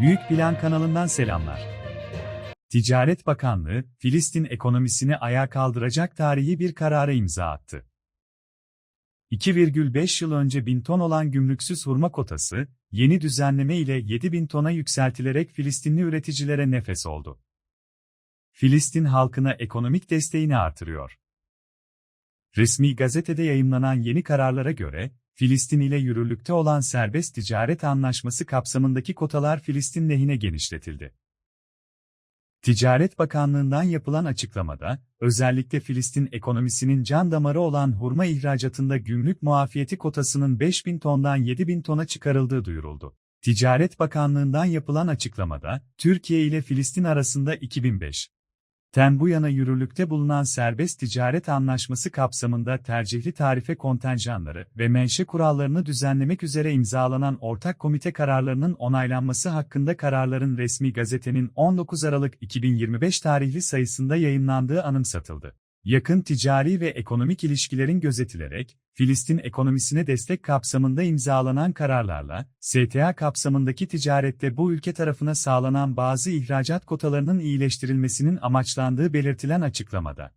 Büyük Plan kanalından selamlar. Ticaret Bakanlığı, Filistin ekonomisini ayağa kaldıracak tarihi bir karara imza attı. 2,5 yıl önce 1000 ton olan gümrüksüz hurma kotası, yeni düzenleme ile 7000 tona yükseltilerek Filistinli üreticilere nefes oldu. Filistin halkına ekonomik desteğini artırıyor. Resmi gazetede yayımlanan yeni kararlara göre, Filistin ile yürürlükte olan serbest ticaret anlaşması kapsamındaki kotalar Filistin lehine genişletildi. Ticaret Bakanlığı'ndan yapılan açıklamada, özellikle Filistin ekonomisinin can damarı olan hurma ihracatında gümrük muafiyeti kotasının 5000 tondan 7000 tona çıkarıldığı duyuruldu. Ticaret Bakanlığı'ndan yapılan açıklamada, Türkiye ile Filistin arasında 2005 ten bu yana yürürlükte bulunan serbest ticaret anlaşması kapsamında tercihli tarife kontenjanları ve menşe kurallarını düzenlemek üzere imzalanan ortak komite kararlarının onaylanması hakkında kararların resmi gazetenin 19 Aralık 2025 tarihli sayısında yayınlandığı anımsatıldı. Yakın ticari ve ekonomik ilişkilerin gözetilerek, Filistin ekonomisine destek kapsamında imzalanan kararlarla, STA kapsamındaki ticarette bu ülke tarafına sağlanan bazı ihracat kotalarının iyileştirilmesinin amaçlandığı belirtilen açıklamada.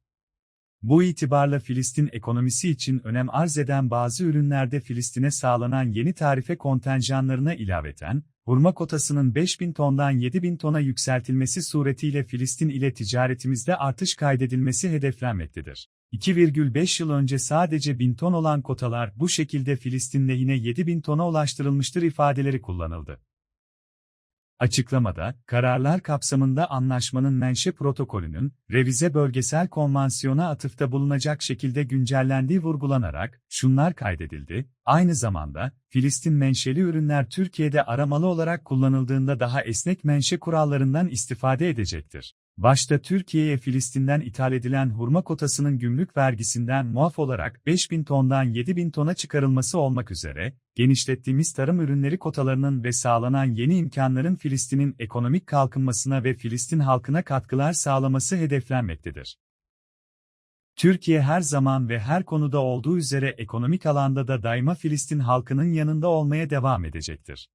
Bu itibarla Filistin ekonomisi için önem arz eden bazı ürünlerde Filistin'e sağlanan yeni tarife kontenjanlarına ilaveten, hurma kotasının 5000 tondan 7000 tona yükseltilmesi suretiyle Filistin ile ticaretimizde artış kaydedilmesi hedeflenmektedir. 2,5 yıl önce sadece 1000 ton olan kotalar bu şekilde Filistin lehine 7000 tona ulaştırılmıştır ifadeleri kullanıldı. Açıklamada, kararlar kapsamında anlaşmanın menşe protokolünün, revize bölgesel konvansiyona atıfta bulunacak şekilde güncellendiği vurgulanarak, şunlar kaydedildi, aynı zamanda, Filistin menşeli ürünler Türkiye'de aramalı olarak kullanıldığında daha esnek menşe kurallarından istifade edecektir. Başta Türkiye'ye Filistin'den ithal edilen hurma kotasının gümrük vergisinden muaf olarak 5000 tondan 7000 tona çıkarılması olmak üzere, genişlettiğimiz tarım ürünleri kotalarının ve sağlanan yeni imkanların Filistin'in ekonomik kalkınmasına ve Filistin halkına katkılar sağlaması hedeflenmektedir. Türkiye her zaman ve her konuda olduğu üzere ekonomik alanda da daima Filistin halkının yanında olmaya devam edecektir.